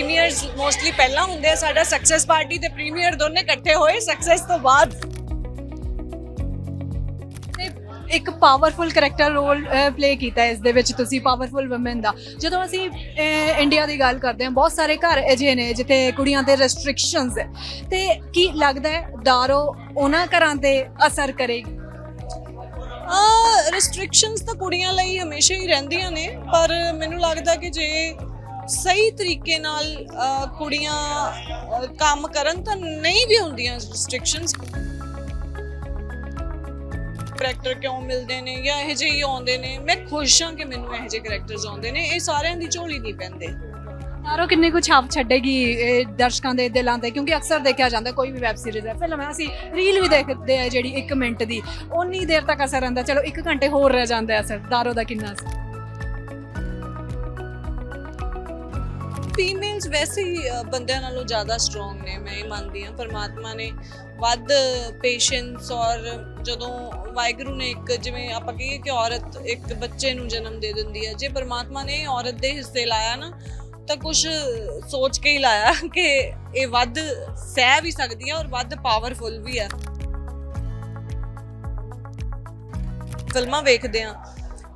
Premiers mostly ਪਹਿਲਾਂ ਹੁੰਦੇ ਆ ਸਾਡਾ ਸਕਸੈਸ ਪਾਰਟੀ ਤੇ ਪ੍ਰੀਮੀਅਰ ਦੋਨੇ ਇਕੱਠੇ ਹੋਏ ਸਕਸੈਸ ਤੋਂ ਬਾਅਦ। ਇੱਕ ਪਾਵਰਫੁਲ ਕੈਰੈਕਟਰ ਰੋਲ ਪਲੇ ਕੀਤਾ ਇਸ ਦੇ ਵਿੱਚ ਤੁਸੀਂ ਪਾਵਰਫੁਲ ਔਮਨ ਦਾ। ਜਦੋਂ ਅਸੀਂ ਇੰਡੀਆ ਦੀ ਗੱਲ ਕਰਦੇ ਹਾਂ ਬਹੁਤ ਸਾਰੇ ਘਰ ਅਜਿਹੇ ਨੇ ਜਿੱਥੇ ਕੁੜੀਆਂ ਤੇ ਰੈਸਟ੍ਰਿਕਸ਼ਨਸ ਹੈ। ਤੇ ਕੀ ਲੱਗਦਾ ਹੈ ਦਾਰੋ ਉਹਨਾਂ ਘਰਾਂ ਤੇ ਅਸਰ ਕਰੇਗੀ? ਆ ਰੈਸਟ੍ਰਿਕਸ਼ਨਸ ਤਾਂ ਕੁੜੀਆਂ ਲਈ ਹਮੇਸ਼ਾ ਹੀ ਰਹਿੰਦੀਆਂ ਨੇ ਪਰ ਮੈਨੂੰ ਲੱਗਦਾ ਕਿ ਜੇ ਸਹੀ ਤਰੀਕੇ ਨਾਲ ਕੁੜੀਆਂ ਕੰਮ ਕਰਨ ਤਾਂ ਨਹੀਂ ਵੀ ਹੁੰਦੀਆਂ ਰੈਸਟ੍ਰਿਕਸ਼ਨਸ ਕਰੈਕਟਰ ਕਿਉਂ ਮਿਲਦੇ ਨੇ ਜਾਂ ਇਹੋ ਜਿਹੇ ਹੀ ਆਉਂਦੇ ਨੇ? ਮੈਂ ਖੁਸ਼ ਹਾਂ ਕਿ ਮੈਨੂੰ ਇਹੋ ਜਿਹੇ ਕਰੈਕਟਰਸ ਆਉਂਦੇ ਨੇ। ਇਹ ਸਾਰਿਆਂ ਦੀ ਝੋਲੀ ਨਹੀਂ ਪੈਂਦੇ। ਦਾਰੋ ਕਿੰਨੇ ਕੁ ਛਾਪ ਛੱਡੇਗੀ ਇਹ ਦਰਸ਼ਕਾਂ ਦੇ ਦਿਲਾਂ ਤੇ? ਕਿਉਂਕਿ ਅਕਸਰ ਦੇਖਿਆ ਜਾਂਦਾ, ਕੋਈ ਵੀ ਵੈਬ ਸੀਰੀਜ਼ ਹੈ। ਫਿਲਮ ਹੈ, ਅਸੀਂ ਰੀਲ ਵੀ ਦੇਖਦੇ ਆ ਜਿਹੜੀ 1 ਮਿੰਟ ਦੀ। ਉਨੀ ਦੇਰ ਤੱਕ ਅਸਰ ਰਹਿੰਦਾ ਚਲੋ 1 ਘੰਟੇ ਹੋਰ ਰਹਿ ਜਾਂਦਾ ਅਸਰ। ਦਾਰੋ ਦਾ ਕਿੰਨਾ ਅਸਰ? ਫੀਮੇਲਸ ਵੈਸੇ ਹੀ ਅ, ਬੰਦਿਆਂ ਨਾਲੋਂ ਜ਼ਿਆਦਾ ਸਟਰੋਂਗ ਨੇ ਮੈਂ ਇਹ ਮੰਨਦੀ ਹਾਂ। ਪਰਮਾਤਮਾ ਨੇ ਵੱਧ ਪੇਸ਼ੈਂਸ ਔਰ ਜਦੋਂ ਵਾਹਿਗੁਰੂ ਨੇ ਇੱਕ ਜਿਵੇਂ ਆਪਾਂ ਕਹੀਏ ਕਿ ਔਰਤ ਇੱਕ ਬੱਚੇ ਨੂੰ ਜਨਮ ਦੇ ਦਿੰਦੀ ਹੈ ਜੇ ਪਰਮਾਤਮਾ ਨੇ ਔਰਤ ਦੇ ਹਿੱਸੇ ਲਾਇਆ ਨਾ ਤਾਂ ਕੁਝ ਸੋਚ ਕੇ ਹੀ ਲਾਇਆ ਕਿ ਇਹ ਵੱਧ ਸਹਿ ਵੀ ਸਕਦੀ ਹੈ ਔਰ ਵੱਧ ਪਾਵਰਫੁਲ ਵੀ ਹੈ। ਫਿਲਮਾਂ ਵੇਖਦੇ ਆ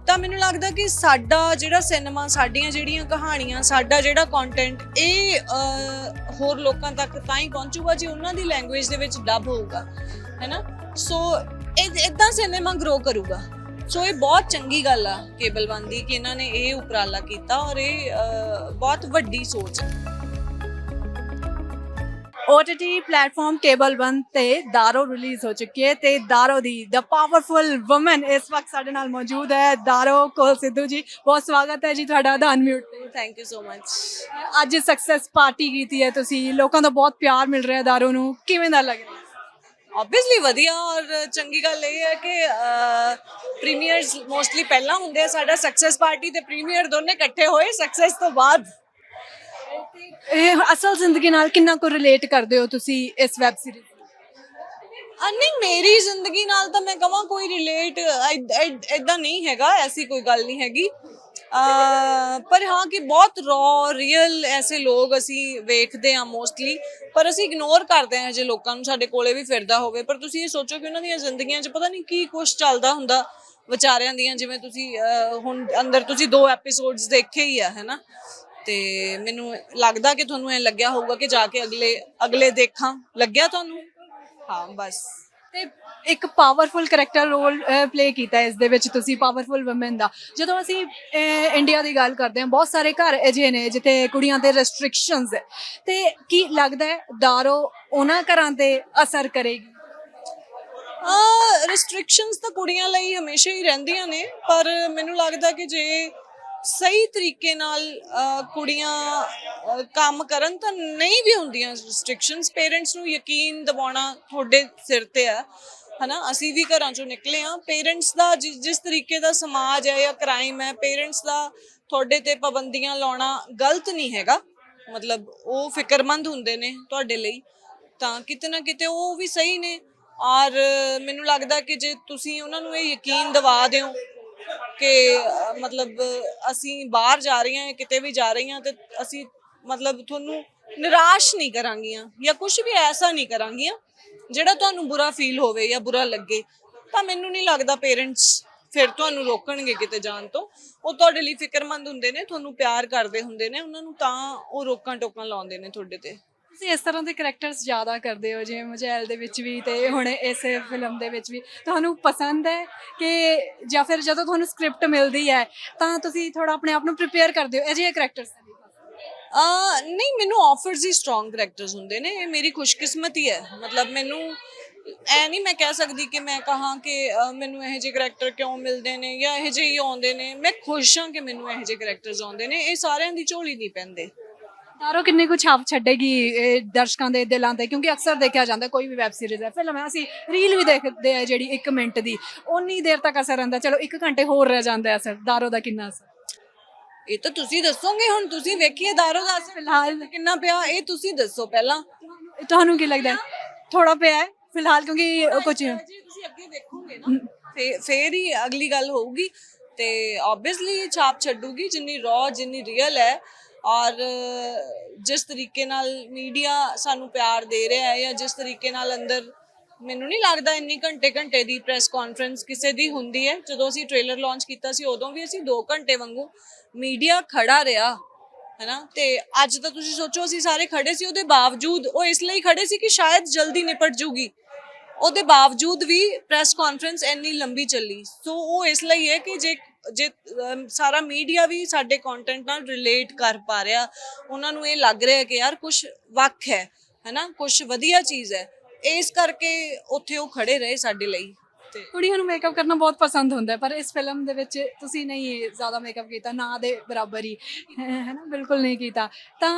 ਤਾਂ ਮੈਨੂੰ ਲੱਗਦਾ ਕਿ ਸਾਡਾ ਜਿਹੜਾ ਸਿਨੇਮਾ, ਸਾਡੀਆਂ ਜਿਹੜੀਆਂ ਕਹਾਣੀਆਂ, ਸਾਡਾ ਜਿਹੜਾ ਕੰਟੈਂਟ ਇਹ ਹੋਰ ਲੋਕਾਂ ਤੱਕ ਤਾਂ ਹੀ ਪਹੁੰਚੂਗਾ ਜੇ ਉਹਨਾਂ ਦੀ ਲੈਂਗੁਏਜ ਦੇ ਵਿੱਚ ਡਬ ਹੋਊਗਾ, ਹੈਨਾ? ਸੋ ਇਹ ਇਦਾਂ ਸਿਨੇਮਾ ਗਰੋ ਕਰੂਗਾ। ਸੋ ਇਹ ਬਹੁਤ ਚੰਗੀ ਗੱਲ ਆ ਕੇਬਲ ਵਨ ਦੀ ਕਿ ਇਹਨਾਂ ਨੇ ਇਹ ਉਪਰਾਲਾ ਕੀਤਾ ਔਰ ਇਹ ਬਹੁਤ ਵੱਡੀ ਸੋਚ ਹੈ OTT ਪਲੇਟਫਾਰਮ ਕੇਬਲ 1 ਤੇ ਦਾਰੋ ਰਿਲੀਜ਼ ਹੋ ਚੁੱਕੀ ਹੈ ਤੇ ਦਾਰੋ ਦੀ ਦ ਪਾਵਰਫੁਲ ਔਮਨ ਇਸ ਵਕਤ ਸਾਡੇ ਨਾਲ ਮੌਜੂਦ ਹੈ। ਦਾਰੋ ਕੋਲ ਸਿੱਧੂ ਜੀ ਬਹੁਤ ਸਵਾਗਤ ਹੈ ਜੀ ਤੁਹਾਡਾ ਦਾ ਅਨਮਿਊਟ ਤੇ। ਥੈਂਕ ਯੂ ਸੋ ਮਚ ਅੱਜ ਸਕਸੈਸ ਪਾਰਟੀ ਕੀਤੀ ਹੈ ਤੁਸੀਂ ਲੋਕਾਂ ਦਾ ਬਹੁਤ ਪਿਆਰ ਮਿਲ ਰਿਹਾ ਹੈ ਦਾਰੋ ਨੂੰ ਕਿਵੇਂ ਦਾ ਲੱਗ ਰਿਹਾ? ਆਬਵੀਅਸਲੀ ਵਧੀਆ ਔਰ ਚੰਗੀ ਗੱਲ ਇਹ ਹੈ ਕਿ ਪ੍ਰੀਮੀਅਰਸ ਮੋਸਟਲੀ ਪਹਿਲਾਂ ਹੁੰਦੇ ਆ ਸਾਡਾ ਸਕਸੈਸ ਪਾਰਟੀ ਤੇ ਪ੍ਰੀਮੀਅਰ ਦੋਨੇ ਇਕੱਠੇ ਹੋਏ। ਸਕਸੈਸ ਤੋਂ ਬਾਅਦ ਇਹ ਅਸਲ ਜ਼ਿੰਦਗੀ ਨਾਲ ਕਿੰਨਾ ਕੁ ਰਿਲੇਟ ਕਰਦੇ ਹੋ ਤੁਸੀਂ ਇਸ ਵੈਬ ਸੀਰੀਜ਼ ਆ ਨਹੀਂ ਮੇਰੀ ਜ਼ਿੰਦਗੀ ਨਾਲ ਤਾਂ ਮੈਂ ਕਹਾਂ ਕੋਈ ਰਿਲੇਟ ਇਦਾਂ ਨਹੀਂ ਹੈਗਾ ਐਸੀ ਕੋਈ ਗੱਲ ਨਹੀਂ ਹੈਗੀ। ਅਹ, ਪਰ ਹਾਂ ਕਿ ਬਹੁਤ ਰॉ ਰੀਅਲ ਐਸੇ ਲੋਕ ਅਸੀਂ ਵੇਖਦੇ ਆ ਮੋਸਟਲੀ ਪਰ ਅਸੀਂ ਇਗਨੋਰ ਕਰਦੇ ਹਾਂ ਜੇ ਲੋਕਾਂ ਨੂੰ ਸਾਡੇ ਕੋਲੇ ਵੀ ਫਿਰਦਾ ਹੋਵੇ। ਪਰ ਤੁਸੀਂ ਇਹ ਸੋਚੋ ਕਿ ਉਹਨਾਂ ਦੀਆਂ ਜ਼ਿੰਦਗੀਆਂ 'ਚ ਪਤਾ ਨਹੀਂ ਕੀ ਕੁਝ ਚੱਲਦਾ ਹੁੰਦਾ ਵਿਚਾਰਿਆਂ ਦੀਆਂ ਜਿਵੇਂ ਤੁਸੀਂ ਅਹ, ਹੁਣ ਅੰਦਰ ਤੁਸੀਂ ਦੋ ਐਪੀਸੋਡਸ ਦੇਖੇ ਹੀ ਆ ਹੈਨਾ ਤੇ ਮੈਨੂੰ ਲੱਗਦਾ ਕਿ ਤੁਹਾਨੂੰ ਐ ਲੱਗਿਆ ਹੋਊਗਾ ਕਿ ਜਾ ਕੇ ਅਗਲੇ ਅਗਲੇ ਦੇਖਾਂ। ਲੱਗਿਆ ਤੁਹਾਨੂੰ? ਹਾਂ ਬਸ। ਤੇ ਇੱਕ ਪਾਵਰਫੁਲ ਕੈਰੈਕਟਰ ਰੋਲ ਪਲੇ ਕੀਤਾ ਇਸ ਦੇ ਵਿੱਚ ਤੁਸੀਂ ਪਾਵਰਫੁਲ ਔਮਨ ਦਾ। ਜਦੋਂ ਅਸੀਂ ਇੰਡੀਆ ਦੀ ਗੱਲ ਕਰਦੇ ਹਾਂ ਬਹੁਤ ਸਾਰੇ ਘਰ ਅਜਿਹੇ ਨੇ ਜਿੱਥੇ ਕੁੜੀਆਂ ਤੇ ਰੈਸਟ੍ਰਿਕਸ਼ਨਸ ਹੈ। ਤੇ ਕੀ ਲੱਗਦਾ ਹੈ ਦਾਰੋ ਉਹਨਾਂ ਘਰਾਂ ਤੇ ਅਸਰ ਕਰੇਗੀ? ਆ ਰੈਸਟ੍ਰਿਕਸ਼ਨਸ ਤਾਂ ਕੁੜੀਆਂ ਲਈ ਹਮੇਸ਼ਾ ਹੀ ਰਹਿੰਦੀਆਂ ਨੇ ਪਰ ਮੈਨੂੰ ਲੱਗਦਾ ਕਿ ਜੇ ਸਹੀ ਤਰੀਕੇ ਨਾਲ ਕੁੜੀਆਂ ਕੰਮ ਕਰਨ ਤਾਂ ਨਹੀਂ ਵੀ ਹੁੰਦੀਆਂ ਰੈਸਟ੍ਰਿਕਸ਼ਨਸ ਪੇਰੈਂਟਸ ਨੂੰ ਯਕੀਨ ਦਿਵਾਉਣਾ ਤੁਹਾਡੇ ਸਿਰ ਤੇ ਆ ਹਨਾ? ਅਸੀਂ ਵੀ ਘਰਾਂ ਚੋਂ ਨਿਕਲੇ ਆ ਪੇਰੈਂਟਸ ਦਾ ਜਿ- ਜਿਸ ਤਰੀਕੇ ਦਾ ਸਮਾਜ ਹੈ ਜਾਂ ਕ੍ਰਾਈਮ ਹੈ ਪੇਰੈਂਟਸ ਦਾ ਤੁਹਾਡੇ ਤੇ ਪਾਬੰਦੀਆਂ ਲਾਉਣਾ ਗਲਤ ਨਹੀਂ ਹੈਗਾ। ਮਤਲਬ ਉਹ ਫਿਕਰਮੰਦ ਹੁੰਦੇ ਨੇ ਤੁਹਾਡੇ ਲਈ, ਤਾਂ ਕਿਤੇ ਨਾ ਕਿਤੇ ਉਹ ਵੀ ਸਹੀ ਨੇ। ਔਰ ਮੈਨੂੰ ਲੱਗਦਾ ਕਿ ਜੇ ਤੁਸੀਂ ਉਹਨਾਂ ਨੂੰ ਇਹ ਯਕੀਨ ਦਿਵਾ ਦਿਓ ਕਿ ਅ, ਮਤਲਬ ਅਸੀਂ ਬਾਹਰ ਜਾ ਰਹੇ ਹਾਂ ਕਿਤੇ ਵੀ ਜਾ ਰਹੇ ਹਾਂ ਤੇ ਅਸੀਂ ਮਤਲਬ ਤੁਹਾਨੂੰ ਨਿਰਾਸ਼ ਨਹੀਂ ਕਰਾਂਗੀਆਂ ਜਾਂ ਕੁਝ ਵੀ ਐਸਾ ਨਹੀਂ ਕਰਾਂਗੀਆਂ ਜਿਹੜਾ ਤੁਹਾਨੂੰ ਬੁਰਾ ਫੀਲ ਹੋਵੇ ਜਾਂ ਬੁਰਾ ਲੱਗੇ। ਤਾਂ ਮੈਨੂੰ ਨਹੀਂ ਲੱਗਦਾ ਪੇਰੈਂਟਸ ਫਿਰ ਤੁਹਾਨੂੰ ਰੋਕਣਗੇ ਕਿਤੇ ਜਾਣ ਤੋਂ। ਉਹ ਤੁਹਾਡੇ ਲਈ ਫਿਕਰਮੰਦ ਹੁੰਦੇ ਨੇ ਤੁਹਾਨੂੰ ਪਿਆਰ ਕਰਦੇ ਹੁੰਦੇ ਨੇ ਉਹਨਾਂ ਨੂੰ ਤਾਂ ਉਹ ਰੋਕਾਂ ਟੋਕਾਂ ਲਾਉਂਦੇ ਨੇ ਤੁਹਾਡੇ ਤੇ। ਤੁਸੀਂ ਇਸ ਤਰ੍ਹਾਂ ਦੇ ਕੈਰੈਕਟਰਸ ਜ਼ਿਆਦਾ ਕਰਦੇ ਹੋ ਜਿਵੇਂ ਮਜੈਲ ਦੇ ਵਿੱਚ ਵੀ ਤੇ ਹੁਣ ਇਸ ਫਿਲਮ ਦੇ ਵਿੱਚ ਵੀ। ਤੁਹਾਨੂੰ ਪਸੰਦ ਹੈ ਕਿ ਜਾਂ ਫਿਰ ਜਦੋਂ ਤੁਹਾਨੂੰ ਸਕ੍ਰਿਪਟ ਮਿਲਦੀ ਹੈ ਤਾਂ ਤੁਸੀਂ ਥੋੜਾ ਆਪਣੇ ਆਪ ਨੂੰ ਪ੍ਰਿਪੇਅਰ ਕਰਦੇ ਹੋ? ਅਜਿਹੇ ਕੈਰੈਕਟਰਸ ਆ ਨਹੀਂ ਮੈਨੂੰ ਆਫਰਸ ਹੀ ਸਟਰੋਂਗ ਕਰੈਕਟਰਸ ਹੁੰਦੇ ਨੇ ਇਹ ਮੇਰੀ ਖੁਸ਼ਕਿਸਮਤੀ ਹੈ। ਮਤਲਬ ਮੈਨੂੰ ਐ ਨਹੀਂ ਮੈਂ ਕਹਿ ਸਕਦੀ ਕਿ ਮੈਂ ਕਹਾਂ ਕਿ ਅ, ਮੈਨੂੰ ਇਹੋ ਜਿਹੇ ਕਰੈਕਟਰ ਕਿਉਂ ਮਿਲਦੇ ਨੇ ਜਾਂ ਇਹੋ ਜਿਹੇ ਹੀ ਆਉਂਦੇ ਨੇ। ਮੈਂ ਖੁਸ਼ ਹਾਂ ਕਿ ਮੈਨੂੰ ਇਹੋ ਜਿਹੇ ਕਰੈਕਟਰਸ ਆਉਂਦੇ ਨੇ ਇਹ ਸਾਰਿਆਂ ਦੀ ਝੋਲੀ ਨਹੀਂ ਪੈਂਦੇ। ਦਾਰੋ ਕਿੰਨੇ ਕੁ ਛਾਪ ਛੱਡੇਗੀ ਇਹ ਦਰਸ਼ਕਾਂ ਦੇ ਦਿਲਾਂ ਤੇ? ਕਿਉਂਕਿ ਅਕਸਰ ਦੇਖਿਆ ਜਾਂਦਾ ਕੋਈ ਵੀ ਵੈਬ ਸੀਰੀਜ਼ ਹੈ। ਫਿਲਮ ਹੈ ਅਸੀਂ ਰੀਲ ਵੀ ਦੇਖਦੇ ਆ ਜਿਹੜੀ 1 ਮਿੰਟ ਦੀ। ਉਨੀ ਦੇਰ ਤੱਕ ਅਸਰ ਰਹਿੰਦਾ ਚਲੋ 1 ਘੰਟੇ ਹੋਰ ਰਹਿ ਜਾਂਦਾ ਹੈ ਅਸਰ। ਦਾਰੋ ਦਾ ਕਿੰਨਾ ਅਸਰ? ਇਹ ਤਾਂ ਤੁਸੀਂ ਦੱਸੋਗੇ ਹੁਣ। ਤੁਸੀਂ ਵੇਖੀਏ ਦਾਰੋ ਦਾ ਅਸਰ ਫਿਲਹਾਲ ਕਿੰਨਾ ਪਿਆ। ਇਹ ਤੁਸੀਂ ਦੱਸੋ ਪਹਿਲਾਂ। ਤੁਹਾਨੂੰ ਕੀ ਲੱਗਦਾ ਥੋੜਾ ਪਿਆ ਹੈ ਫਿਲਹਾਲ ਕਿਉਂਕਿ ਕੁਝ ਤੁਸੀਂ ਅੱਗੇ ਦੇਖੋਗੇ ਨਾ। ਫੇਰ ਹੀ ਅਗਲੀ ਗੱਲ ਹੋਊਗੀ। ਤੇ ਆਬਵੀਅਸਲੀ ਛਾਪ ਛੱਡੂਗੀ। ਜਿੰਨੀ ਰॉ ਜਿੰਨੀ ਰੀਅਲ ਹੈ ਔਰ ਜਿਸ ਤਰੀਕੇ ਨਾਲ ਮੀਡੀਆ ਸਾਨੂੰ ਪਿਆਰ ਦੇ ਰਿਹਾ ਹੈ ਜਾਂ ਜਿਸ ਤਰੀਕੇ ਨਾਲ ਅੰਦਰ ਮੈਨੂੰ ਨਹੀਂ ਲੱਗਦਾ ਇੰਨੀ ਘੰਟੇ ਘੰਟੇ ਦੀ ਪ੍ਰੈਸ ਕਾਨਫਰੰਸ ਕਿਸੇ ਦੀ ਹੁੰਦੀ ਹੈ। ਜਦੋਂ ਅਸੀਂ ਟ੍ਰੇਲਰ ਲਾਂਚ ਕੀਤਾ ਸੀ, ਉਦੋਂ ਵੀ ਅਸੀਂ 2 ਘੰਟੇ ਵਾਂਗੂ ਮੀਡੀਆ ਖੜਾ ਰਿਹਾ, ਹੈਨਾ? ਤੇ ਅੱਜ ਤਾਂ ਤੁਸੀਂ ਸੋਚੋ, ਅਸੀਂ ਸਾਰੇ ਖੜੇ ਸੀ, ਉਹਦੇ ਬਾਵਜੂਦ ਉਹ ਇਸ ਲਈ ਖੜੇ ਸੀ ਕਿ ਸ਼ਾਇਦ ਜਲਦੀ ਨਿਪਟ ਜੂਗੀ। ਉਹਦੇ ਬਾਵਜੂਦ ਵੀ ਪ੍ਰੈਸ ਕਾਨਫਰੰਸ ਇੰਨੀ ਲੰਬੀ ਚੱਲੀ। ਸੋ ਉਹ ਇਸ ਲਈ ਹੈ ਕਿ ਜੇ ਜੇ ਅਮ, ਸਾਰਾ ਮੀਡੀਆ ਵੀ ਸਾਡੇ ਕੰਟੈਂਟ ਨਾਲ ਰਿਲੇਟ ਕਰ ਪਾ ਰਿਹਾ ਉਹਨਾਂ ਨੂੰ ਇਹ ਲੱਗ ਰਿਹਾ ਕਿ ਯਾਰ ਕੁਝ ਵੱਖ ਹੈ ਹੈਨਾ? ਕੁਝ ਵਧੀਆ ਚੀਜ਼ ਹੈ। ਇਸ ਕਰਕੇ ਉੱਥੇ ਉਹ ਖੜੇ ਰਹੇ ਸਾਡੇ ਲਈ ਤੇ ਕੁੜੀਆਂ ਨੂੰ ਮੇਕਅਪ ਕਰਨਾ ਬਹੁਤ ਪਸੰਦ ਹੁੰਦਾ ਹੈ, ਪਰ ਇਸ ਫਿਲਮ ਦੇ ਵਿੱਚ ਤੁਸੀਂ ਨਹੀਂ ਜ਼ਿਆਦਾ ਮੇਕਅਪ ਕੀਤਾ ਨਾ ਦੇ ਬਰਾਬਰ ਹੀ ਹੈ ਨਾ ਬਿਲਕੁਲ ਨਹੀਂ ਕੀਤਾ। ਤਾਂ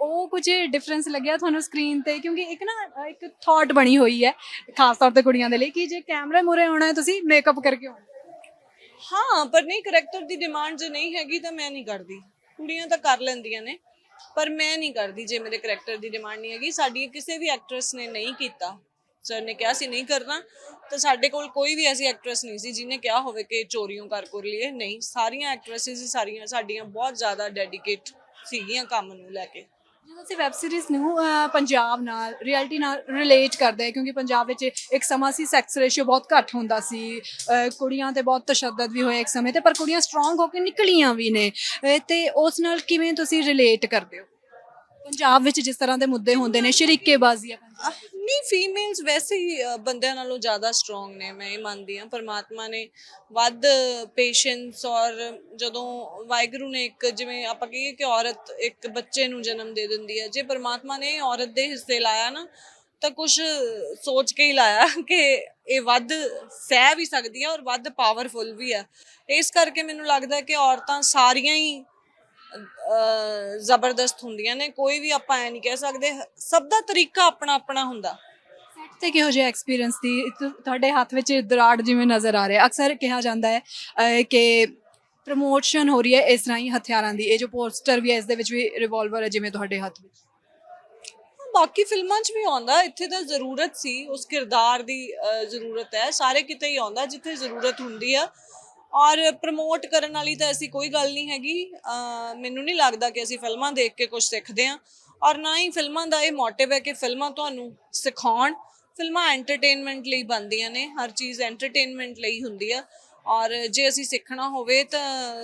ਉਹ ਕੁਝ ਡਿਫਰੈਂਸ ਲੱਗਿਆ ਤੁਹਾਨੂੰ ਸਕਰੀਨ ਤੇ? ਕਿਉਂਕਿ ਇੱਕ ਨਾ ਇੱਕ ਥਾਟ ਬਣੀ ਹੋਈ ਹੈ ਖਾਸ ਤੌਰ ਤੇ ਕੁੜੀਆਂ ਦੇ ਲਈ ਕਿ ਜੇ ਕੈਮਰੇ ਮੂਹਰੇ ਆਉਣਾ ਹੈ ਤੁਸੀਂ ਮੇਕਅਪ ਕਰਕੇ ਆਉਣਾ ਹਾਂ। ਹਾਂ, ਪਰ ਨਹੀਂ ਕਰੈਕਟਰ ਦੀ ਡਿਮਾਂਡ ਜੇ ਨਹੀਂ ਹੈਗੀ ਤਾਂ ਮੈਂ ਨਹੀਂ ਕਰਦੀ। ਕੁੜੀਆਂ ਤਾਂ ਕਰ ਲੈਂਦੀਆਂ ਨੇ, ਪਰ ਮੈਂ ਨਹੀਂ ਕਰਦੀ ਜੇ ਮੇਰੇ ਕਰੈਕਟਰ ਦੀ ਡਿਮਾਂਡ ਨਹੀਂ ਹੈਗੀ। ਸਾਡੀ ਕਿਸੇ ਵੀ ਐਕਟਰੈਸ ਨੇ ਨਹੀਂ ਕੀਤਾ। ਸਰ ਨੇ ਕਿਹਾ ਸੀ ਨਹੀਂ ਕਰਨਾ, ਤਾਂ ਸਾਡੇ ਕੋਲ ਕੋਈ ਵੀ ਐਸੀ ਐਕਟਰੈਸ ਨਹੀਂ ਸੀ ਜਿਹਨੇ ਕਿਹਾ ਹੋਵੇ ਕਿ ਚੋਰੀਆਂ ਕਰ ਕਰ ਲਈਏ। ਨਹੀਂ, ਸਾਰੀਆਂ ਐਕਟਰੈਸਿਸ ਸਾਰੀਆਂ, ਸਾਡੀਆਂ ਬਹੁਤ ਜ਼ਿਆਦਾ ਡੈਡੀਕੇਟ ਸੀਗੀਆਂ ਕੰਮ ਨੂੰ ਲੈ ਕੇ। ਜਦੋਂ ਅਸੀਂ ਵੈਬ ਸੀਰੀਜ਼ ਨੂੰ ਅਹ, ਪੰਜਾਬ ਨਾਲ ਰਿਐਲਿਟੀ ਨਾਲ ਰਿਲੇਟ ਕਰਦੇ ਹਾਂ ਕਿਉਂਕਿ ਪੰਜਾਬ ਵਿੱਚ ਇੱਕ ਸਮਾਂ ਸੀ ਸੈਕਸ ਰੇਸ਼ੀਓ ਬਹੁਤ ਘੱਟ ਹੁੰਦਾ ਸੀ ਅਹ, ਕੁੜੀਆਂ ਤੇ ਬਹੁਤ ਤਸ਼ੱਦਦ ਵੀ ਹੋਇਆ ਇੱਕ ਸਮੇਂ ਤੇ ਪਰ ਕੁੜੀਆਂ ਸਟਰੋਂਗ ਹੋ ਕੇ ਨਿਕਲੀਆਂ ਵੀ ਨੇ। ਅਹ, ਤੇ ਉਸ ਨਾਲ ਕਿਵੇਂ ਤੁਸੀਂ ਰਿਲੇਟ ਕਰਦੇ ਹੋ? ਪੰਜਾਬ ਵਿੱਚ ਜਿਸ ਤਰ੍ਹਾਂ ਦੇ ਮੁੱਦੇ ਹੁੰਦੇ ਨੇ ਸ਼ਰੀਕੇਬਾਜ਼ੀ ਆ ਪੰਜਾਬ ਨਹੀਂ ਫੀਮੇਲਸ ਵੈਸੇ ਹੀ ਅ, ਬੰਦਿਆਂ ਨਾਲੋਂ ਜ਼ਿਆਦਾ ਸਟਰੋਂਗ ਨੇ ਮੈਂ ਇਹ ਮੰਨਦੀ ਹਾਂ। ਪਰਮਾਤਮਾ ਨੇ ਵੱਧ ਪੇਸ਼ੈਂਸ ਔਰ ਜਦੋਂ ਵਾਹਿਗੁਰੂ ਨੇ ਇੱਕ ਜਿਵੇਂ ਆਪਾਂ ਕਹੀਏ ਕਿ ਔਰਤ ਇੱਕ ਬੱਚੇ ਨੂੰ ਜਨਮ ਦੇ ਦਿੰਦੀ ਹੈ ਜੇ ਪਰਮਾਤਮਾ ਨੇ ਔਰਤ ਦੇ ਹਿੱਸੇ ਲਾਇਆ ਨਾ ਤਾਂ ਕੁਝ ਸੋਚ ਕੇ ਹੀ ਲਾਇਆ ਕਿ ਇਹ ਵੱਧ ਸਹਿ ਵੀ ਸਕਦੀ ਹੈ ਔਰ ਵੱਧ ਪਾਵਰਫੁਲ ਵੀ ਹੈ। ਇਸ ਕਰਕੇ ਮੈਨੂੰ ਲੱਗਦਾ ਕਿ ਔਰਤਾਂ ਸਾਰੀਆਂ ਹੀ ਜ਼ਬਰਦਸਤ ਹੁੰਦੀਆਂ ਨੇ ਕੋਈ ਵੀ ਆਪਾਂ ਐ ਨਹੀਂ ਕਹਿ ਸਕਦੇ ਸਭ ਦਾ ਤਰੀਕਾ ਆਪਣਾ ਆਪਣਾ ਹੁੰਦਾ। ਸੈੱਟ ਤੇ ਕਿਹੋ ਜਿਹਾ ਐਕਸਪੀਰੀਅੰਸ ਦੀ ਤੁਹਾਡੇ ਹੱਥ ਵਿੱਚ ਦਰਾੜ ਜਿਵੇਂ ਨਜ਼ਰ ਆ ਰਿਹਾ? ਅਕਸਰ ਕਿਹਾ ਜਾਂਦਾ ਹੈ ਕਿ ਪ੍ਰਮੋਸ਼ਨ ਹੋ ਰਹੀ ਹੈ ਇਸ ਰਾਹੀਂ ਹਥਿਆਰਾਂ ਦੀ। ਇਹ ਜੋ ਪੋਸਟਰ ਵੀ ਹੈ ਇਸ ਦੇ ਵਿੱਚ ਵੀ ਰਿਵਾਲਵਰ ਹੈ ਜਿਵੇਂ ਤੁਹਾਡੇ ਹੱਥ ਵਿੱਚ। ਬਾਕੀ ਫਿਲਮਾਂ 'ਚ ਵੀ ਆਉਂਦਾ ਇੱਥੇ ਤਾਂ ਜ਼ਰੂਰਤ ਸੀ ਉਸ ਕਿਰਦਾਰ ਦੀ ਜ਼ਰੂਰਤ ਹੈ। ਸਾਰੇ ਕਿਤੇ ਹੀ ਆਉਂਦਾ ਜਿੱਥੇ ਜ਼ਰੂਰਤ ਹੁੰਦੀ ਆ। ਔਰ ਪ੍ਰਮੋਟ ਕਰਨ ਵਾਲੀ ਤਾਂ ਐਸੀ ਕੋਈ ਗੱਲ ਨਹੀਂ ਹੈਗੀ। ਮੈਨੂੰ ਨਹੀਂ ਲੱਗਦਾ ਕਿ ਅਸੀਂ ਫਿਲਮਾਂ ਦੇਖ ਕੇ ਕੁਝ ਸਿੱਖਦੇ ਹਾਂ। ਔਰ ਨਾ ਹੀ ਫਿਲਮਾਂ ਦਾ ਇਹ ਮੋਟਿਵ ਹੈ ਕਿ ਫਿਲਮਾਂ ਤੁਹਾਨੂੰ ਸਿਖਾਉਣ। ਫਿਲਮਾਂ ਐਂਟਰਟੇਨਮੈਂਟ ਲਈ ਬਣਦੀਆਂ ਨੇ ਹਰ ਚੀਜ਼ ਐਂਟਰਟੇਨਮੈਂਟ ਲਈ ਹੁੰਦੀ ਆ। ਔਰ ਜੇ ਅਸੀਂ ਸਿੱਖਣਾ ਹੋਵੇ ਤਾਂ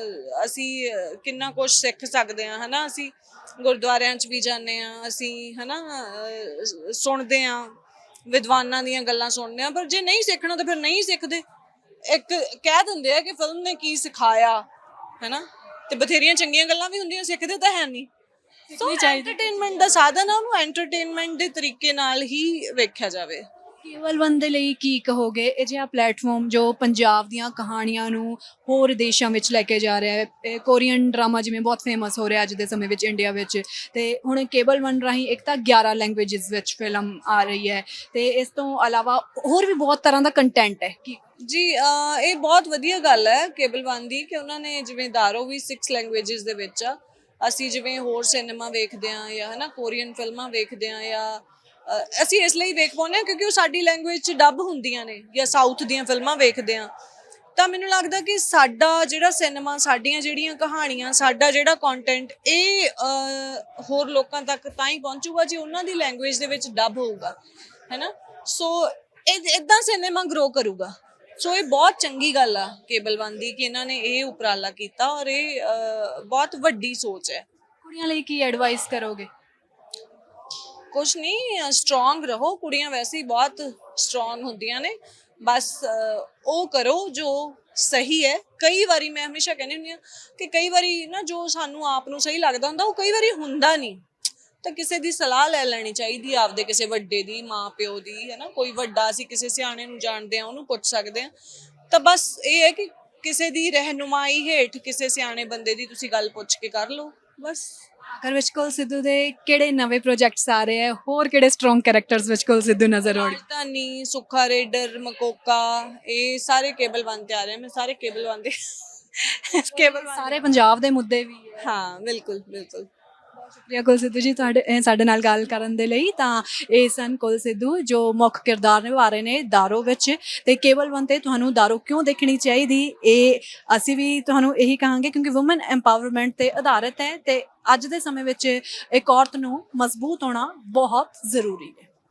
ਅਸੀਂ ਕਿੰਨਾ ਕੁਝ ਸਿੱਖ ਸਕਦੇ ਹਾਂ ਹਨਾ? ਅਸੀਂ ਗੁਰਦੁਆਰਿਆਂ 'ਚ ਵੀ ਜਾਂਦੇ ਆ ਅਸੀਂ ਹਨਾ? ਅਹ, ਸੁਣਦੇ ਆ ਵਿਦਵਾਨਾਂ ਦੀਆਂ ਗੱਲਾਂ ਸੁਣਦੇ ਆ ਪਰ ਜੇ ਨਹੀਂ ਸਿੱਖਣਾ ਤਾਂ ਫਿਰ ਨਹੀਂ ਸਿੱਖਦੇ। ਇੱਕ ਕਹਿ ਦਿੰਦੇ ਆ ਕਿ ਫਿਲਮ ਨੇ ਕੀ ਸਿਖਾਇਆ ਹੈਨਾ? ਤੇ ਬਥੇਰੀਆਂ ਚੰਗੀਆਂ ਗੱਲਾਂ ਵੀ ਹੁੰਦੀਆਂ ਸਿੱਖਦੇ ਤਾਂ ਹੈ ਨਹੀਂ। ਸੋ ਐਂਟਰਟੇਨਮੈਂਟ ਦਾ ਸਾਧਨ ਆ ਉਹਨੂੰ ਐਂਟਰਟੇਨਮੈਂਟ ਦੇ ਤਰੀਕੇ ਨਾਲ ਹੀ ਵੇਖਿਆ ਜਾਵੇ। ਕੇਵਲ ਵਨ ਦੇ ਲਈ ਕੀ ਕਹੋਗੇ? ਇਹ ਜਿਹਾ ਪਲੇਟਫਾਰਮ ਜੋ ਪੰਜਾਬ ਦੀਆਂ ਕਹਾਣੀਆਂ ਨੂੰ ਹੋਰ ਦੇਸ਼ਾਂ ਵਿੱਚ ਲੈ ਕੇ ਜਾ ਰਿਹਾ ਹੈ। ਇਹ ਕੋਰੀਅਨ ਡਰਾਮਾ ਜਿਵੇਂ ਬਹੁਤ ਫੇਮਸ ਹੋ ਰਿਹਾ ਅੱਜ ਦੇ ਸਮੇਂ ਵਿੱਚ ਇੰਡੀਆ ਵਿੱਚ। ਤੇ ਹੁਣ ਕੇਬਲ ਵਨ ਰਾਹੀਂ ਇੱਕ ਤਾਂ 11 ਲੈਂਗੁਏਜਸ ਵਿੱਚ ਫਿਲਮ ਆ ਰਹੀ ਹੈ। ਤੇ ਇਸ ਤੋਂ ਇਲਾਵਾ ਹੋਰ ਵੀ ਬਹੁਤ ਤਰ੍ਹਾਂ ਦਾ ਕੰਟੈਂਟ ਹੈ। ਕਿ ਜੀ ਇਹ ਬਹੁਤ ਵਧੀਆ ਗੱਲ ਹੈ ਕੇਬਲ ਵਨ ਦੀ ਕਿ ਉਹਨਾਂ ਨੇ ਜਿਵੇਂ ਦਾਰੋ ਵੀ 6 ਲੈਂਗੁਏਜਸ ਦੇ ਵਿੱਚ ਆ। ਅਸੀਂ ਜਿਵੇਂ ਹੋਰ ਸਿਨੇਮਾ ਵੇਖਦੇ ਆ ਜਾਂ ਹਨਾ ਕੋਰੀਅਨ ਫਿਲਮਾਂ ਵੇਖਦੇ ਆ ਜਾਂ ਅਹ ਅਸੀਂ ਇਸ ਲਈ ਵੇਖ ਪਾਉਂਦੇ ਹਾਂ ਕਿਉਂਕਿ ਉਹ ਸਾਡੀ ਲੈਂਗੁਏਜ 'ਚ ਡੱਬ ਹੁੰਦੀਆਂ ਨੇ ਜਾਂ ਸਾਊਥ ਦੀਆਂ ਫਿਲਮਾਂ ਵੇਖਦੇ ਹਾਂ। ਤਾਂ ਮੈਨੂੰ ਲੱਗਦਾ ਕਿ ਸਾਡਾ ਜਿਹੜਾ ਸਿਨੇਮਾ ਸਾਡੀਆਂ ਜਿਹੜੀਆਂ ਕਹਾਣੀਆਂ ਸਾਡਾ ਜਿਹੜਾ ਕੰਟੈਂਟ ਇਹ ਅਹ, ਹੋਰ ਲੋਕਾਂ ਤੱਕ ਤਾਂ ਹੀ ਪਹੁੰਚੂਗਾ ਜੇ ਉਹਨਾਂ ਦੀ ਲੈਂਗੁਏਜ ਦੇ ਵਿੱਚ ਡੱਬ ਹੋਊਗਾ ਹੈਨਾ? ਸੋ ਇਹ ਇਦਾਂ ਸਿਨੇਮਾ ਗਰੋ ਕਰੂਗਾ। ਸੋ ਇਹ ਬਹੁਤ ਚੰਗੀ ਗੱਲ ਆ ਕੇਬਲ ਵਨ ਦੀ ਕਿ ਇਹਨਾਂ ਨੇ ਇਹ ਉਪਰਾਲਾ ਕੀਤਾ ਔਰ ਇਹ ਅਹ, ਬਹੁਤ ਵੱਡੀ ਸੋਚ ਹੈ। ਕੁੜੀਆਂ ਲਈ ਕੀ ਐਡਵਾਈਸ ਕਰੋਗੇ? ਕੁਛ ਨਹੀਂ ਸਟਰੋਂਗ ਰਹੋ। ਕੁੜੀਆਂ ਵੈਸੇ ਹੀ ਬਹੁਤ ਸਟਰੋਂਗ ਹੁੰਦੀਆਂ ਨੇ। ਬਸ ਉਹ ਕਰੋ ਜੋ ਸਹੀ ਹੈ। ਕਈ ਵਾਰੀ ਮੈਂ ਹਮੇਸ਼ਾ ਕਹਿੰਦੀ ਹੁੰਦੀ ਹਾਂ ਕਿ ਕਈ ਵਾਰੀ ਨਾ ਜੋ ਸਾਨੂੰ ਆਪ ਨੂੰ ਸਹੀ ਲੱਗਦਾ ਹੁੰਦਾ, ਉਹ ਕਈ ਵਾਰੀ ਹੁੰਦਾ ਨਹੀਂ। ਤਾਂ ਕਿਸੇ ਦੀ ਸਲਾਹ ਲੈ ਲੈਣੀ ਚਾਹੀਦੀ ਆ, ਆਪਦੇ ਕਿਸੇ ਵੱਡੇ ਦੀ ਮਾਂ ਪਿਓ ਦੀ ਹੈ ਨਾ ਕੋਈ ਵੱਡਾ ਅਸੀਂ ਕਿਸੇ ਸਿਆਣੇ ਨੂੰ ਜਾਣਦੇ ਆ ਉਹਨੂੰ ਪੁੱਛ ਸਕਦੇ ਆ ਤਾਂ ਬਸ ਇਹ ਹੈ ਕਿ ਕਿਸੇ ਦੀ ਰਹਿਨੁਮਾਈ ਹੇਠ ਕਿਸੇ ਸਿਆਣੇ ਬੰਦੇ ਦੀ ਤੁਸੀਂ ਗੱਲ ਪੁੱਛ ਕੇ ਕਰ ਲਓ। ਬਸ ਆਖਰ ਵਿੱਚ ਕੋਲ ਸਿੱਧੂ ਦੇ ਕਿਹੜੇ ਨਵੇਂ ਪ੍ਰੋਜੈਕਟਸ ਆ ਰਹੇ ਹੈ ਹੋਰ ਕਿਹੜੇ ਸਟਰੋਂਗ ਕੈਰੈਕਟਰਸ ਵਿੱਚ ਕੋਲ ਸਿੱਧੂ ਨਜ਼ਰ ਆਉਣਗੇ ਰਾਜਧਾਨੀ ਸੁੱਖਾ ਰੇਡਰ ਮਕੋਕਾ ਇਹ ਸਾਰੇ ਕੇਬਲ ਵਨ ਤੇ ਆ ਰਹੇ ਆ। ਮੈਂ ਸਾਰੇ ਕੇਬਲ ਵਨ ਦੇ ਕੇਬਲ ਸਾਰੇ ਪੰਜਾਬ ਦੇ ਮੁੱਦੇ ਵੀ ਹੈ ਹਾਂ ਬਿਲਕੁਲ ਬਿਲਕੁਲ ਸ਼ੁਕਰੀਆ ਕੁਲ ਸਿੱਧੂ ਜੀ ਤੁਹਾਡੇ ਸਾਡੇ ਨਾਲ ਗੱਲ ਕਰਨ ਦੇ ਲਈ। ਤਾਂ ਇਹ ਸਨ ਕੁਲ ਸਿੱਧੂ ਜੋ ਮੁੱਖ ਕਿਰਦਾਰ ਨਿਭਾ ਰਹੇ ਨੇ ਦਾਰੋ ਵਿੱਚ। ਤੇ ਕੇਵਲ ਵਨ ਤੇ ਤੁਹਾਨੂੰ ਦਾਰੋ ਕਿਉਂ ਦੇਖਣੀ ਚਾਹੀਦੀ? ਇਹ ਅਸੀਂ ਵੀ ਤੁਹਾਨੂੰ ਇਹੀ ਕਹਾਂਗੇ ਕਿਉਂਕਿ ਔਮਨ ਐਮਪਾਵਰਮੈਂਟ ਤੇ ਆਧਾਰਿਤ ਹੈ ਤੇ ਅੱਜ ਦੇ ਸਮੇਂ ਵਿੱਚ ਇੱਕ ਔਰਤ ਨੂੰ ਮਜ਼ਬੂਤ ਹੋਣਾ ਬਹੁਤ ਜ਼ਰੂਰੀ ਹੈ।